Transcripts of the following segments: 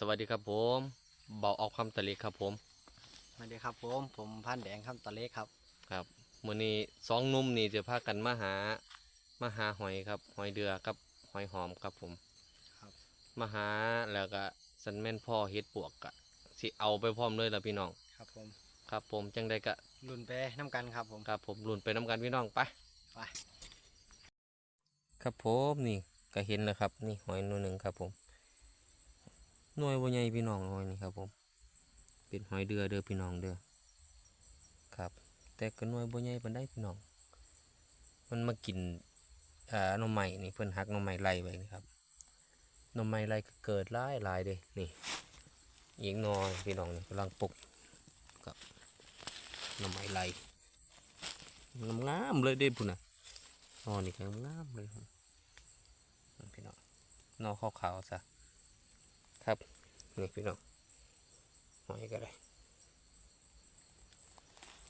สวัสดีครับผมเบาออกคำตะลิครับผมสวัสดีครับผมผมพันแดงคำตะเล็กครับครับมื้อนี้สองหนุ่มนี่จะพากันมาหามาหาหอยครับ หอยเดือกับหอยหอมครับผมครับมาหาแล้วก็สันแม่นพ่อเฮ็ดปวกกะสิเอาไปพร้อมเลยล่ะพี่น้องครับผมครับผมจังได้กะรุ่นไปน้ำกันครับผมครับผมลุ้นไปน้ำกันพี่น้องไปไปครับผมนี่ก็เห็นแล้วครับ นี่หอยหน่วยหนึ่งครับผม หน่วยบ่ใหญ่พี่น้องหน่วยนี่ครับผมเป็นหอยเดือเด้อพี่น้องเด้อครับ แต่ก็หน่วยบ่ใหญ่ปานใดพี่น้อง มันมากินอ่าหน่อไม้นี่เพิ่นหักหน่อไม้ไล่ไว้นี่ครับหน่อไม้ไล่ก็เกิดหลายหลายเด้นี่อีกหน่อยพี่น้องนี่กำลังปลุกกับหน่อไม้ไล่งามๆเลยเด้พุ่นน่ะนอนี่ก็งามเลยพุ่นนั่นพี่น้องนอขาวๆซะ ครับนี่พี่น้องหอยก็ได้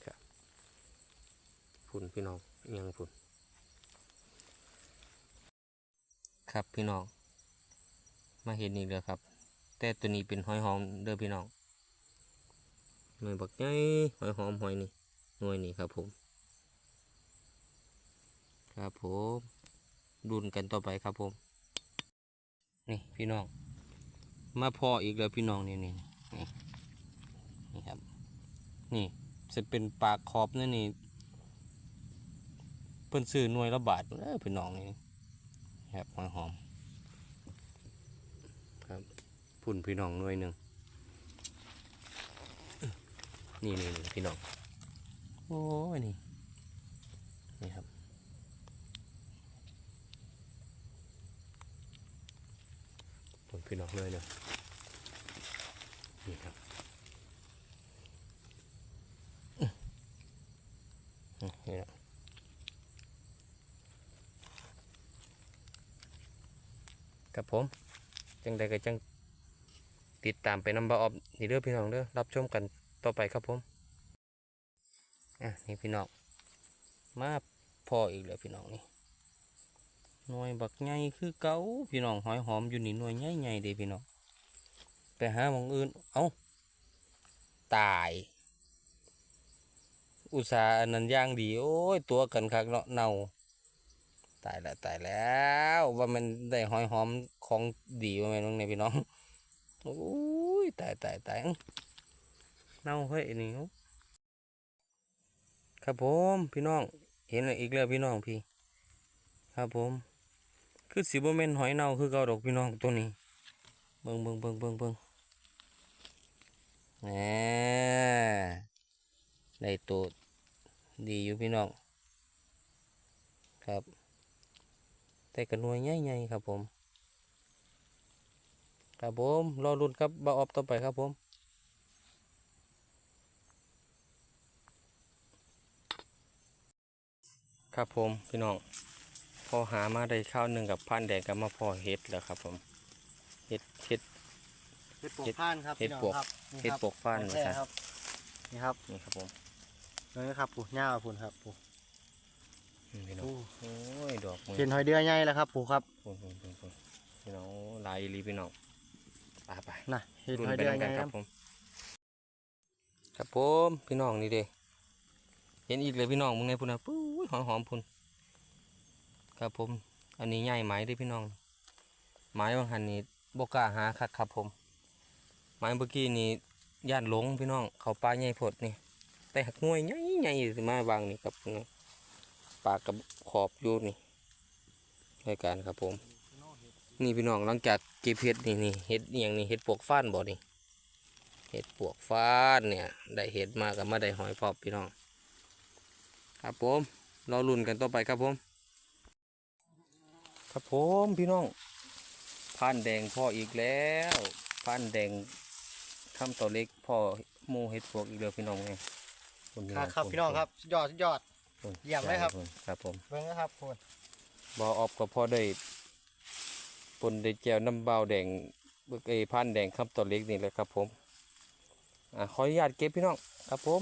ครับพุ่นพี่น้องยังพุ่นครับพี่น้อง มาเห็นอีกแล้วครับ แต่ตัวนี้เป็นหอยหอมเด้อพี่น้องหน่วยบักใหญ่หอยหอมหอยนี่หน่วยนี่ครับผม ครับผมดุนกันต่อไปครับผม นี่พี่น้อง มาพออีกแล้วพี่น้องนี่นี่นี่นี่ครับ นี่จะเป็นปากขอบนั่นนี่เพิ่นซื้อหน่วยละบาทเออพี่น้องนี่ครับหอยหอม ครับพุ่นพี่น้องหน่วยหนึ่งนี่นี่นี่พี่น้อง โอ้ยนี่นี่ครับ พุ่นพี่น้องหน่วยหนึ่งนี่ครับนี่นะครับผม จังใดก็จังติดตามไปนำบาออบนี่เด้อพี่น้องเด้อรับชมกันต่อไปครับผมอะนี่พี่น้องมาพออีกแล้วพี่น้องนี่ หน่วยบักใหญ่คือเก่าพี่น้องหอยหอมอยู่นี่หน่วยใหญ่ๆเด้พี่น้องไปหาหมองอื่นเอ้าตาย อุตสาห์อันนั้นย่างดีโอ้ยตัวกันคักเนาะเน่าตายแล้วตายแล้วว่ามันได้หอยหอมของดีว่าแม่นงในพี่น้องโอ้ยตายตายตายเน่าเฮ้ยนี่ครับผมพี่น้องเห็นอีกแล้วพี่น้องพี่ ครับผม คือสิบ่แม่นหอยเน่าคือเก่าดอกพี่น้องตัวนี้เบิ่งเบิ่งเบิ่งเบิ่งเบิ่งแหมได้ตัวดีอยู่พี่น้องครับแต่กระนวยใหญ่ๆครับผม ครับผมรอรุ่นครับบาออบต่อไปครับผมครับผมพี่น้อง พอหามาได้ข้าวหนึ่งกับพันแดงกับมาพอเฮ็ดแล้วครับผมเฮ็ดเฮ็ด เห็ดปวกฟ้านครับเห็ดพี่น้องปวก ครับนี่เฮ็ดครับปวกฟ้านของมาแท้ซะครับนี่ครับนี่ครับผมนี่ครับปูหญ้าปูครับปูอืมพี่น้องปูโอ้ยดอกมือเห็นหอยเดือใหญ่แล้วครับปูครับพุ่นพุ่นพุ่นพุ่นพี่น้องลายอีหลีพี่น้องไปไป น่ะเห็นรุ่นหอยไปเดือนำใหกัญ่นคครัรับบผม ครับผมพี่น้องนี่เด้เห็นอีกเลยพี่น้องมึงไงพุ่นนะปุ้ยหอมหอมพุ่น ครับผม อันนี้ใหญ่ไหมเด้อพี่น้อง ไม้บางหันนี่บกล้าหาคักครับผม ไม้เมื่อกี้นี่ย่านหลงพี่น้อง เขาปลาใหญ่พดนี่ แต่หักงวยใหญ่ใหญ่มาบางนี่ครับนี่ปากกับขอบอยู่นี่รายการครับผม นี่พี่น้องหลังจากเก็บเห็ดนี่นี่เห็ดอย่างนี้เห็ดปวกฟ้านบ่นี่เห็ดปวกฟ้านเนี่ย ได้เห็ดมากับมาได้หอยพอบพี่น้อง ครับผมรอลุ่นกันต่อไปครับผม ครับผมพี่น้องผ่านแดงพ่ออีกแล้วผ่านแดงข้ามตัวเล็กพ่อหมูเห็ดปวกอีกแล้วพี่น้องไงณครับครับพี่น้องครับสุดยอดสุดยอดคุณเยี่ยมเลยครับณครับผมเบิ่งนะครับปูบอออบก็พอได้ปนได้แจวน้ำเบาแดงเบิกเอพันแดงข้ามตัวเล็กนี่แหละครับผมอ่าขออนุญาตเก็บพี่น้องครับผม